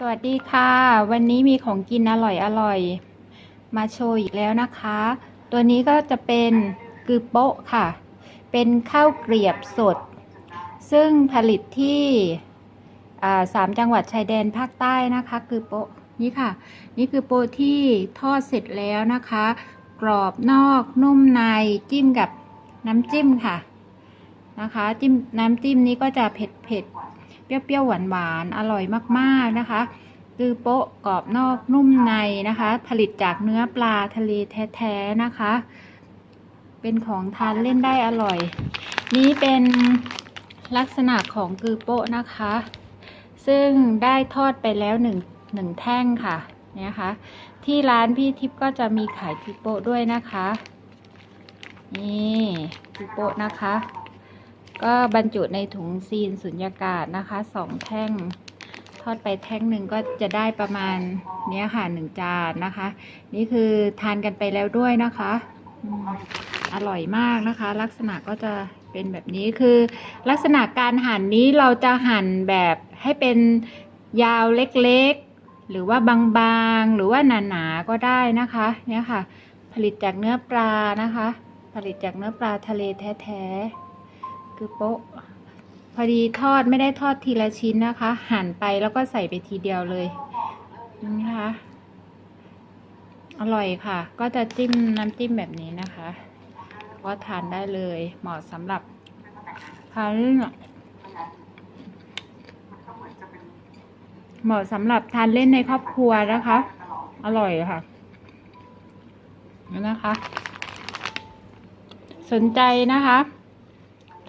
สวัสดีค่ะ วันนี้มีของกินอร่อยอร่อย มาโชว์อีกแล้วนะคะ ตัวนี้ก็จะเป็นกือโปะค่ะ เป็นข้าวเกรียบสด ซึ่งผลิตที่สามจังหวัดชายแดนภาคใต้นะคะกือโปะนี่ค่ะ นี่คือโปะที่ทอดเสร็จแล้วนะคะ กรอบนอกนุ่มในจิ้มกับน้ำจิ้มค่ะนะคะ จิ้มน้ำจิ้มนี้ก็จะเผ็ดเผ็ด เปรี้ยวๆหวานๆอร่อยมากๆนะคะคือโป๊ะกรอบนอกนุ่มในนะคะ ผลิตจากเนื้อปลาทะเลแท้ๆนะคะ เป็นของทานเล่นได้อร่อย นี้เป็นลักษณะของกือโป๊ะนะคะ ซึ่งได้ทอดไปแล้วหนึ่งหนึ่งแท่งค่ะเนี่ยนะคะ ที่ร้านพี่ทิพย์ก็จะมีขายกือโป๊ะด้วยนะคะ นี่กือโป๊ะนะคะ ก็บรรจุในถุงซีนสุญญากาศนะคะสองแท่ง ทอดไปแท่งหนึ่งก็จะได้ประมาณเนี้ยค่ะหนึ่งจานนะคะ นี่คือทานกันไปแล้วด้วยนะคะอร่อยมากนะคะ ลักษณะก็จะเป็นแบบนี้คือลักษณะการหั่นนี้เราจะหั่นแบบให้เป็นยาวเล็กๆ หรือว่าบางๆ หรือว่าหนาๆ ก็ได้นะคะเนี่ยค่ะ ผลิตจากเนื้อปลานะคะ ผลิตจากเนื้อปลาทะเลแท้ๆ คือโป๊ะ พอดีทอดไม่ได้ทอดทีละชิ้นนะคะ หั่นไปแล้วก็ใส่ไปทีเดียวเลยนี่นะคะ อร่อยค่ะ ก็จะจิ้มน้ำจิ้มแบบนี้นะคะ ก็ทานได้เลย เหมาะสำหรับทานเหมาะสำหรับทานเล่นในครอบครัวนะคะ อร่อยค่ะนี่นะคะ สนใจนะคะ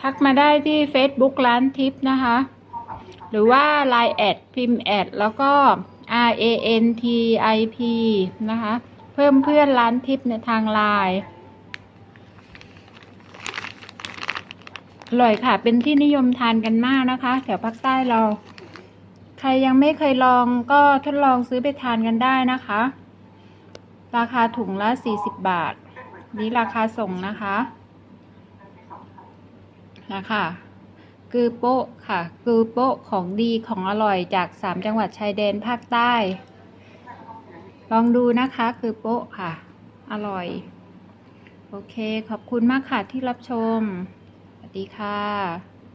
ทักมาได้ที่ Facebook ร้านทิปนะคะ หรือว่า Line แอดพิมพ์แอดแล้วก็ R A N T I P นะคะ เพิ่มเพื่อนร้านทิปในทางไลน์อร่อยค่ะ เป็นที่นิยมทานกันมากนะคะ แถวภาคใต้เรา ใครยังไม่เคยลองก็ทดลองซื้อไปทานกันได้นะคะ ราคาถุงละ 40 บาท นี่ราคาส่งนะคะ นะคะกือโป๊ะค่ะ กือโป๊ะของดีของอร่อยจากสามจังหวัดชายแดนภาคใต้ ลองดูนะคะ กือโป๊ะค่ะ อร่อย โอเค ขอบคุณมากค่ะที่รับชม สวัสดีค่ะ